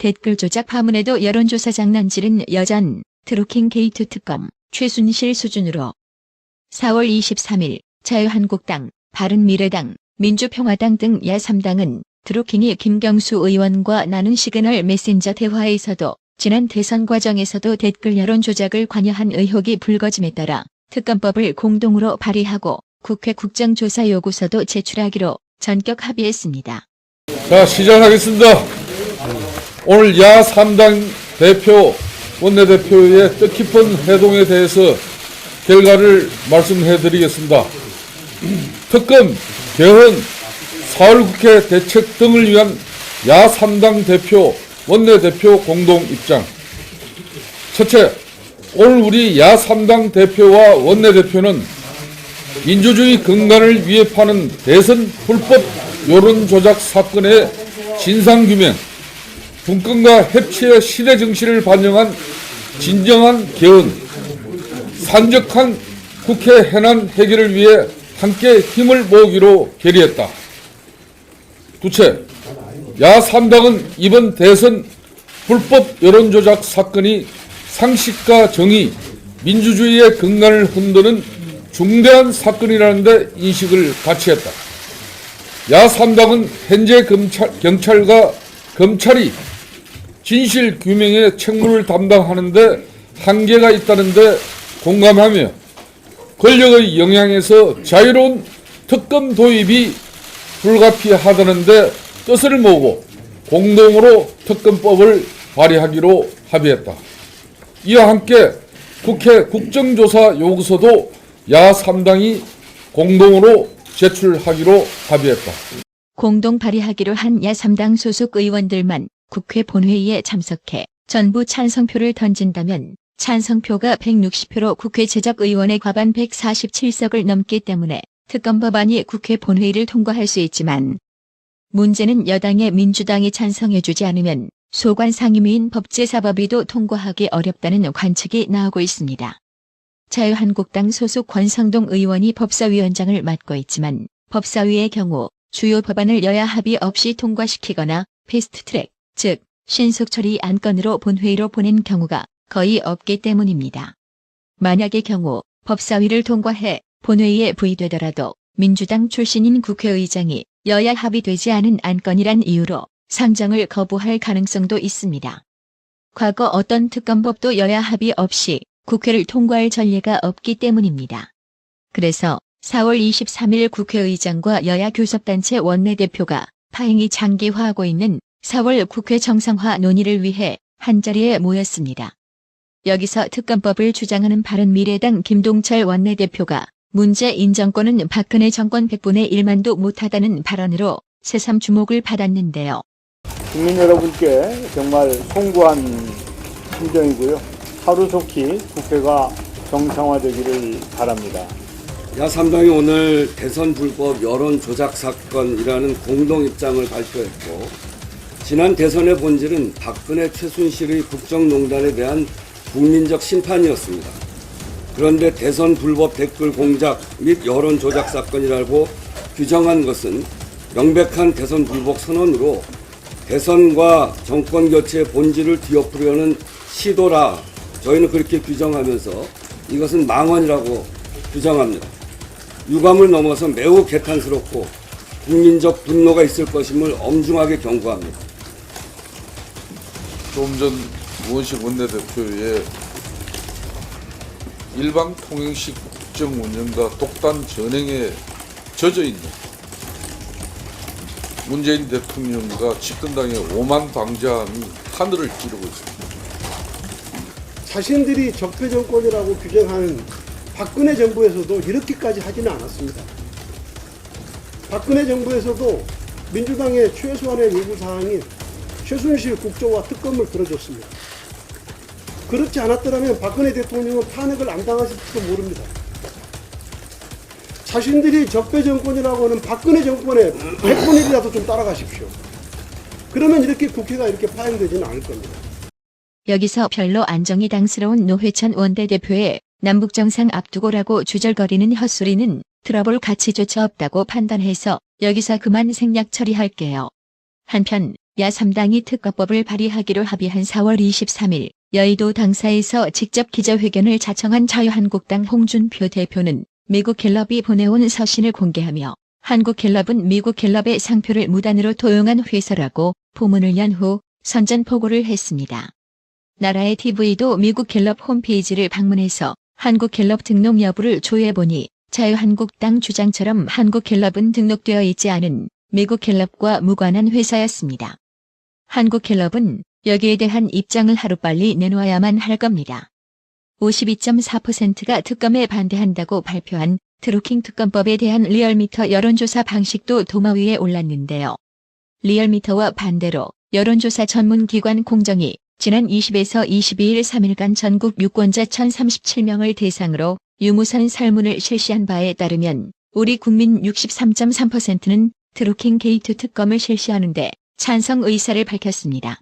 댓글 조작 파문에도 여론조사 장난질은 여전 드루킹 게이트 특검 최순실 수준으로 4월 23일 자유한국당, 바른미래당, 민주평화당 등 야3당은 드루킹이 김경수 의원과 나눈 시그널 메신저 대화에서도 지난 대선 과정에서도 댓글 여론 조작을 관여한 의혹이 불거짐에 따라 특검법을 공동으로 발의하고 국회 국정조사 요구서도 제출하기로 전격 합의했습니다. 자, 시작하겠습니다. 오늘 야 3당 대표, 원내대표의 뜻깊은 회동에 대해서 결과를 말씀해 드리겠습니다. 특검, 개헌, 4월 국회 대책 등을 위한 야 3당 대표, 원내대표 공동 입장. 첫째, 오늘 우리 야 3당 대표와 원내대표는 민주주의 근간을 위협하는 대선 불법 여론 조작 사건의 진상규명, 분권과 협치의 시대 정신을 반영한 진정한 개헌, 산적한 국회 해난 해결을 위해 함께 힘을 모으기로 결의했다. 두째, 야3당은 이번 대선 불법 여론조작 사건이 상식과 정의, 민주주의의 근간을 흔드는 중대한 사건이라는 데 인식을 같이 했다. 야3당은 현재 검찰, 경찰과 검찰이 진실 규명의 책무를 담당하는데 한계가 있다는데 공감하며 권력의 영향에서 자유로운 특검 도입이 불가피하다는데 뜻을 모으고 공동으로 특검법을 발의하기로 합의했다. 이와 함께 국회 국정조사 요구서도 야3당이 공동으로 제출하기로 합의했다. 공동 발의하기로 한 야3당 소속 의원들만 국회 본회의에 참석해 전부 찬성표를 던진다면 찬성표가 160표로 국회 제적 의원의 과반 147석을 넘기 때문에 특검 법안이 국회 본회의를 통과할 수 있지만 문제는 여당의 민주당이 찬성해주지 않으면 소관 상임위인 법제사법위도 통과하기 어렵다는 관측이 나오고 있습니다. 자유한국당 소속 권성동 의원이 법사위원장을 맡고 있지만 법사위의 경우 주요 법안을 여야 합의 없이 통과시키거나 패스트트랙, 즉 신속 처리 안건으로 본회의로 보낸 경우가 거의 없기 때문입니다. 만약의 경우 법사위를 통과해 본회의에 부의되더라도 민주당 출신인 국회의장이 여야 합의되지 않은 안건이란 이유로 상정을 거부할 가능성도 있습니다. 과거 어떤 특검법도 여야 합의 없이 국회를 통과할 전례가 없기 때문입니다. 그래서 4월 23일 국회의장과 여야 교섭단체 원내대표가 파행이 장기화하고 있는 4월 국회 정상화 논의를 위해 한자리에 모였습니다. 여기서 특검법을 주장하는 바른미래당 김동철 원내대표가 문재인 정권은 박근혜 정권 100분의 1만도 못하다는 발언으로 새삼 주목을 받았는데요. 국민 여러분께 정말 송구한 심정이고요. 하루속히 국회가 정상화되기를 바랍니다. 야3당이 오늘 대선 불법 여론 조작 사건이라는 공동 입장을 발표했고 지난 대선의 본질은 박근혜 최순실의 국정농단에 대한 국민적 심판이었습니다. 그런데 대선 불법 댓글 공작 및 여론 조작 사건이라고 규정한 것은 명백한 대선 불복 선언으로 대선과 정권 교체의 본질을 뒤엎으려는 시도라 저희는 그렇게 규정하면서 이것은 망언이라고 규정합니다. 유감을 넘어서 매우 개탄스럽고 국민적 분노가 있을 것임을 엄중하게 경고합니다. 좀전 우원식 원내대표의 일방 통행식 국정 운영과 독단 전행에 젖어 있는 문재인 대통령과 집권당의 오만 방자함이 하늘을 찌르고 있습니다. 자신들이 적폐 정권이라고 규정하는 박근혜 정부에서도 이렇게까지 하지는 않았습니다. 박근혜 정부에서도 민주당의 최소한의 요구 사항이 최순실 국정화 특검을 들어줬습니다. 그렇지 않았더라면 박근혜 대통령은 탄핵을 안 당하실지도 모릅니다. 자신들이 적폐 정권이라고 하는 박근혜 정권의 100분의 1이라도 좀 따라가십시오. 그러면 이렇게 국회가 이렇게 파행되지는 않을 겁니다. 여기서 별로 안정이 당스러운 노회찬 원내대표의 남북정상 앞두고라고 주절거리는 헛소리는 들어볼 가치조차 없다고 판단해서 여기서 그만 생략 처리할게요. 한편 야3당이 특검법을 발의하기로 합의한 4월 23일 여의도 당사에서 직접 기자회견을 자청한 자유한국당 홍준표 대표는 미국 갤럽이 보내온 서신을 공개하며 한국 갤럽은 미국 갤럽의 상표를 무단으로 도용한 회사라고 포문을 연 후 선전포고를 했습니다. 나라의 TV도 미국 갤럽 홈페이지를 방문해서 한국 갤럽 등록 여부를 조회해보니 자유한국당 주장처럼 한국 갤럽은 등록되어 있지 않은 미국 갤럽과 무관한 회사였습니다. 한국 갤럽은 여기에 대한 입장을 하루빨리 내놓아야만 할 겁니다. 52.4%가 특검에 반대한다고 발표한 트루킹 특검법에 대한 리얼미터 여론조사 방식도 도마 위에 올랐는데요. 리얼미터와 반대로 여론조사 전문기관 공정이 지난 20에서 22일 3일간 전국 유권자 1037명을 대상으로 유무선 설문을 실시한 바에 따르면 우리 국민 63.3%는 트루킹 게이트 특검을 실시하는데 찬성 의사를 밝혔습니다.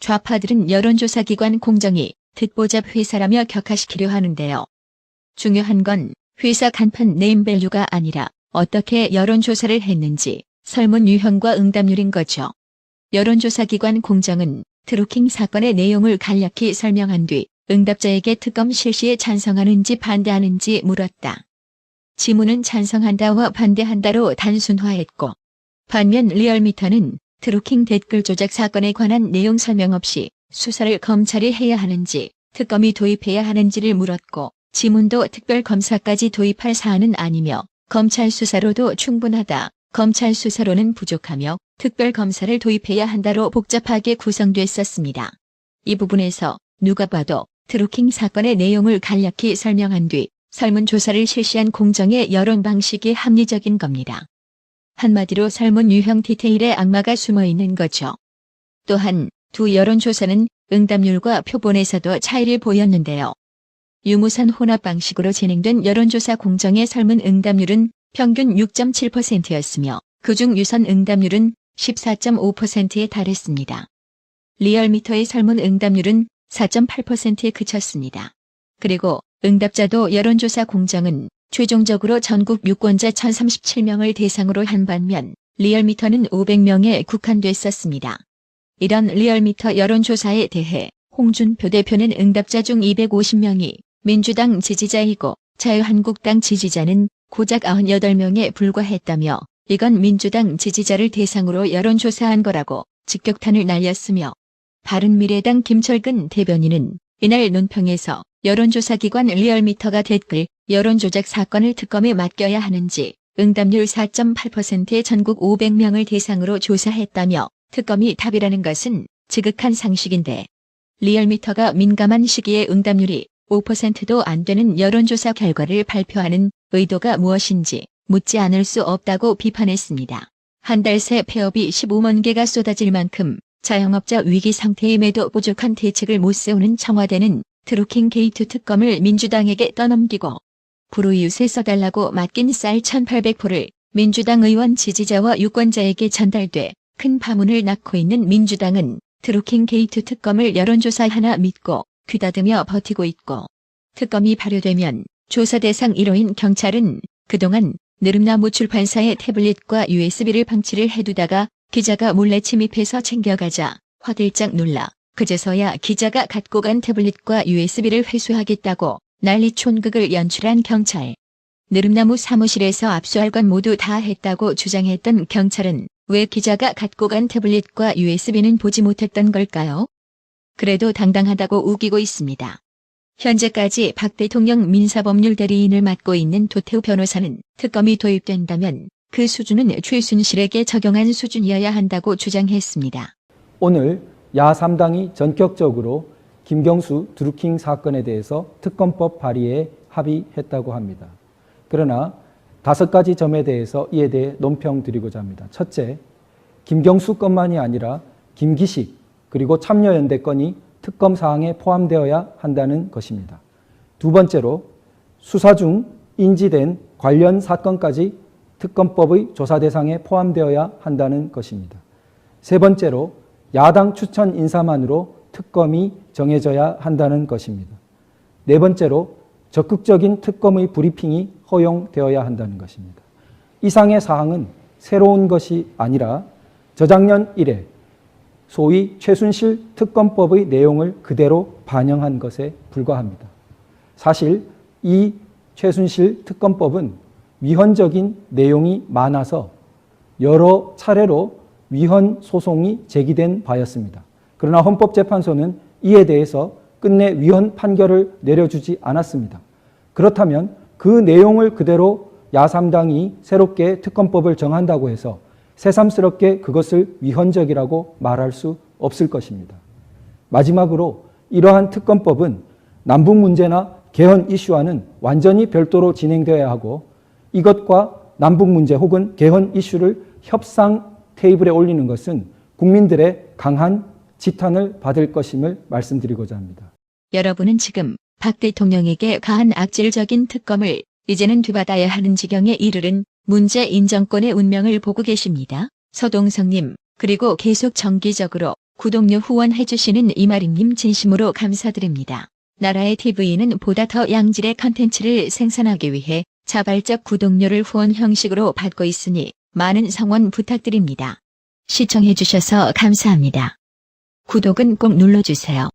좌파들은 여론조사 기관 공정이 듣보잡 회사라며 격하시키려 하는데요. 중요한 건 회사 간판 네임밸류가 아니라 어떻게 여론조사를 했는지 설문 유형과 응답률인 거죠. 여론조사 기관 공정은 트루킹 사건의 내용을 간략히 설명한 뒤 응답자에게 특검 실시에 찬성하는지 반대하는지 물었다. 지문은 찬성한다와 반대한다로 단순화했고 반면 리얼미터는 트루킹 댓글 조작 사건에 관한 내용 설명 없이 수사를 검찰이 해야 하는지 특검이 도입해야 하는지를 물었고 지문도 특별검사까지 도입할 사안은 아니며 검찰 수사로도 충분하다. 검찰 수사로는 부족하며 특별검사를 도입해야 한다로 복잡하게 구성됐었습니다. 이 부분에서 누가 봐도 트루킹 사건의 내용을 간략히 설명한 뒤 설문조사를 실시한 공정의 여론 방식이 합리적인 겁니다. 한마디로 설문 유형 디테일에 악마가 숨어 있는 거죠. 또한 두 여론조사는 응답률과 표본에서도 차이를 보였는데요. 유무선 혼합 방식으로 진행된 여론조사 공정의 설문 응답률은 평균 6.7%였으며 그중 유선 응답률은 14.5%에 달했습니다. 리얼미터의 설문 응답률은 4.8%에 그쳤습니다. 그리고 응답자도 여론조사 공정은 최종적으로 전국 유권자 1037명을 대상으로 한 반면 리얼미터는 500명에 국한됐었습니다. 이런 리얼미터 여론조사에 대해 홍준표 대표는 응답자 중 250명이 민주당 지지자이고 자유한국당 지지자는 고작 98명에 불과했다며 이건 민주당 지지자를 대상으로 여론조사한 거라고 직격탄을 날렸으며 바른미래당 김철근 대변인은 이날 논평에서 여론조사 기관 리얼미터가 댓글 여론조작 사건을 특검에 맡겨야 하는지 응답률 4.8%의 전국 500명을 대상으로 조사했다며 특검이 답이라는 것은 지극한 상식인데 리얼미터가 민감한 시기에 응답률이 5%도 안 되는 여론조사 결과를 발표하는 의도가 무엇인지 묻지 않을 수 없다고 비판했습니다. 한 달 새 폐업이 15만 개가 쏟아질 만큼 자영업자 위기 상태임에도 부족한 대책을 못 세우는 청와대는 트루킹 게이트 특검을 민주당에게 떠넘기고 불우이웃에 써달라고 맡긴 쌀 1800포를 민주당 의원 지지자와 유권자에게 전달돼 큰 파문을 낳고 있는 민주당은 트루킹 게이트 특검을 여론조사 하나 믿고 귀다듬며 버티고 있고 특검이 발효되면 조사 대상 1호인 경찰은 그동안 느릅나무 출판사의 태블릿과 USB를 방치를 해두다가 기자가 몰래 침입해서 챙겨가자 화들짝 놀라 그제서야 기자가 갖고 간 태블릿과 USB를 회수하겠다고 난리 촌극을 연출한 경찰. 느릅나무 사무실에서 압수할 건 모두 다 했다고 주장했던 경찰은 왜 기자가 갖고 간 태블릿과 USB는 보지 못했던 걸까요? 그래도 당당하다고 우기고 있습니다. 현재까지 박 대통령 민사법률 대리인을 맡고 있는 도태우 변호사는 특검이 도입된다면 그 수준은 최순실에게 적용한 수준이어야 한다고 주장했습니다. 오늘 야3당이 전격적으로 김경수 드루킹 사건에 대해서 특검법 발의에 합의했다고 합니다. 그러나 다섯 가지 점에 대해서 이에 대해 논평 드리고자 합니다. 첫째, 김경수 건만이 아니라 김기식 그리고 참여연대 건이 특검 사항에 포함되어야 한다는 것입니다. 두 번째로 수사 중 인지된 관련 사건까지 특검법의 조사 대상에 포함되어야 한다는 것입니다. 세 번째로 야당 추천 인사만으로 특검이 정해져야 한다는 것입니다. 네 번째로 적극적인 특검의 브리핑이 허용되어야 한다는 것입니다. 이상의 사항은 새로운 것이 아니라 저작년 1회 소위 최순실 특검법의 내용을 그대로 반영한 것에 불과합니다. 사실 이 최순실 특검법은 위헌적인 내용이 많아서 여러 차례로 위헌 소송이 제기된 바였습니다. 그러나 헌법재판소는 이에 대해서 끝내 위헌 판결을 내려주지 않았습니다. 그렇다면 그 내용을 그대로 야3당이 새롭게 특검법을 정한다고 해서 새삼스럽게 그것을 위헌적이라고 말할 수 없을 것입니다. 마지막으로 이러한 특검법은 남북 문제나 개헌 이슈와는 완전히 별도로 진행되어야 하고 이것과 남북 문제 혹은 개헌 이슈를 협상 테이블에 올리는 것은 국민들의 강한 지탄을 받을 것임을 말씀드리고자 합니다. 여러분은 지금 박 대통령에게 가한 악질적인 특검을 이제는 뒤받아야 하는 지경에 이르른 문재인 정권의 운명을 보고 계십니다. 서동성님, 그리고 계속 정기적으로 구독료 후원해주시는 이마림님 진심으로 감사드립니다. 나라의 TV는 보다 더 양질의 컨텐츠를 생산하기 위해 자발적 구독료를 후원 형식으로 받고 있으니 많은 성원 부탁드립니다. 시청해주셔서 감사합니다. 구독은 꼭 눌러주세요.